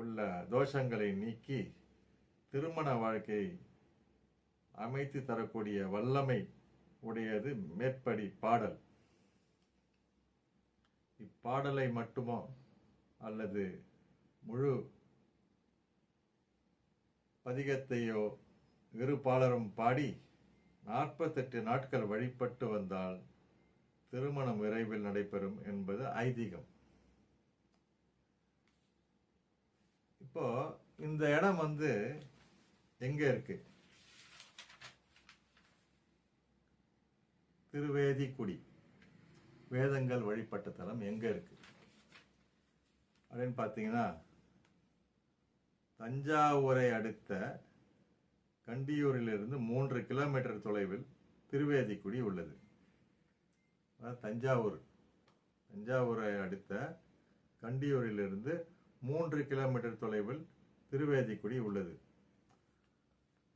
உள்ள தோஷங்களை நீக்கி திருமண வாழ்க்கை அமைத்து தரக்கூடிய வல்லமை உடையது மேற்படி பாடல். இப்பாடலை மட்டுமோ அல்லது முழு பதிகத்தையோ இரு பாடி நாற்பத்தெட்டு நாட்கள் வழிபட்டு வந்தால் திருமணம் விரைவில் நடைபெறும் என்பது ஐதீகம். இப்போ இந்த இடம் வந்து எங்க இருக்கு? திருவேதிக்குடி. வேதங்கள் வழிபட்ட தலம் எங்க இருக்கு? அப்படின்னு பார்த்தீங்கன்னா தஞ்சாவூரை அடுத்த கண்டியூரிலிருந்து மூன்று கிலோமீட்டர் தொலைவில் திருவேதிக்குடி உள்ளது. தஞ்சாவூர். தஞ்சாவூரை அடுத்த கண்டியூரிலிருந்து மூன்று கிலோமீட்டர் தொலைவில் திருவேதிக்குடி உள்ளது.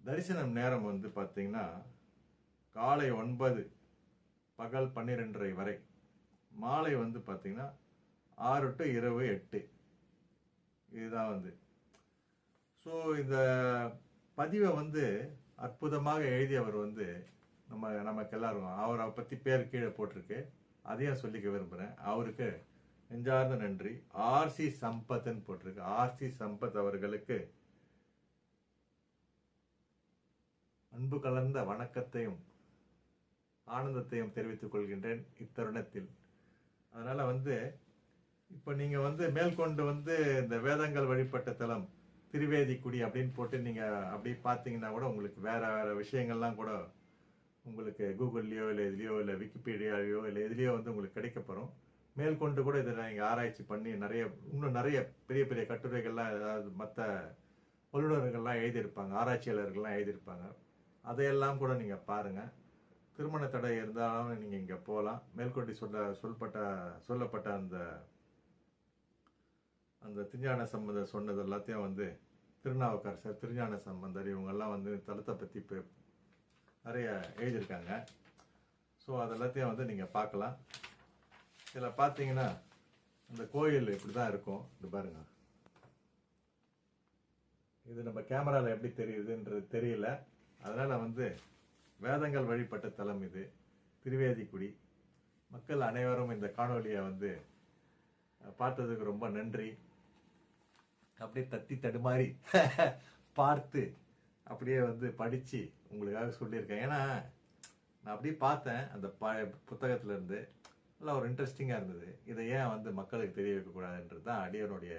தரிசனம் நேரம் வந்து பார்த்தீங்கன்னா காலை ஒன்பது பகல் பன்னிரெண்டரை வரை. மாலை வந்து பார்த்தீங்கன்னா ஆறு டு இரவு எட்டு. இதுதான் வந்து. ஸோ இந்த பதிவை வந்து அற்புதமாக எழுதியவர் வந்து நம்ம நமக்கு எல்லாரும் அவரை பற்றி பேர் கீழே போட்டிருக்கு. அதையும் சொல்லிக்க விரும்புகிறேன் அவருக்கு நெஞ்சார்ந்த நன்றி. ஆர்சி சம்பத்னு போட்டிருக்கு. ஆர்சி சம்பத் அவர்களுக்கு அன்பு கலந்த வணக்கத்தையும் ஆனந்தத்தையும் தெரிவித்துக் கொள்கின்றேன் இத்தருணத்தில். அதனால வந்து இப்போ நீங்க வந்து மேற்கொண்டு வந்து இந்த வேதங்கள் வழிபட்ட தலம் திருவேதிக்குடி அப்படின்னு போட்டு நீங்க அப்படி பார்த்தீங்கன்னா கூட உங்களுக்கு வேற வேற விஷயங்கள்லாம் கூட உங்களுக்கு கூகுள்லயோ இல்லை இதுலயோ இல்லை விக்கிபீடியாலையோ இல்லை எதுலயோ வந்து உங்களுக்கு கிடைக்கப்பெறும் மேற்கொண்டு கூட இதை நீங்கள் ஆராய்ச்சி பண்ணி நிறைய இன்னும் நிறைய பெரிய பெரிய கட்டுரைகள்லாம் ஏதாவது மற்ற வல்லுநர்கள்லாம் எழுதியிருப்பாங்க ஆராய்ச்சியாளர்கள்லாம் எழுதியிருப்பாங்க. அதையெல்லாம் கூட நீங்கள் பாருங்கள் திருமண தடை இருந்தாலும் நீங்கள் இங்கே போகலாம் மேற்கொண்டு சொல்ல சொல்லப்பட்ட சொல்லப்பட்ட அந்த அந்த திருஞான சம்பந்தர் சொன்னது எல்லாத்தையும் வந்து திருநாவுக்கரசர் திருஞான சம்பந்தர் இவங்கெல்லாம் வந்து தளத்தை பற்றி இப்போ நிறைய எழுதியிருக்காங்க. ஸோ அதெல்லாத்தையும் வந்து நீங்கள் பார்க்கலாம். இதில் பார்த்தீங்கன்னா அந்த கோயில் இப்படி தான் இருக்கும். இது பாருங்க. இது நம்ம கேமராவில் எப்படி தெரியுதுன்றது தெரியல. அதனால் வந்து வேதங்கள் வழிபட்ட தலம் இது. திருவேதிக்குடி. மக்கள் அனைவரும் இந்த காணொலியை வந்து பார்த்ததுக்கு ரொம்ப நன்றி. அப்படியே தத்தி தடுமாறி பார்த்து அப்படியே வந்து படித்து உங்களுக்காக சொல்லியிருக்கேன். ஏன்னா நான் அப்படியே பார்த்தேன் அந்த ப புத்தகத்துலேருந்து நல்லா ஒரு இன்ட்ரெஸ்டிங்காக இருந்தது. இதை ஏன் வந்து மக்களுக்கு தெரிய வைக்கக்கூடாதுன்றது தான் அடியனுடைய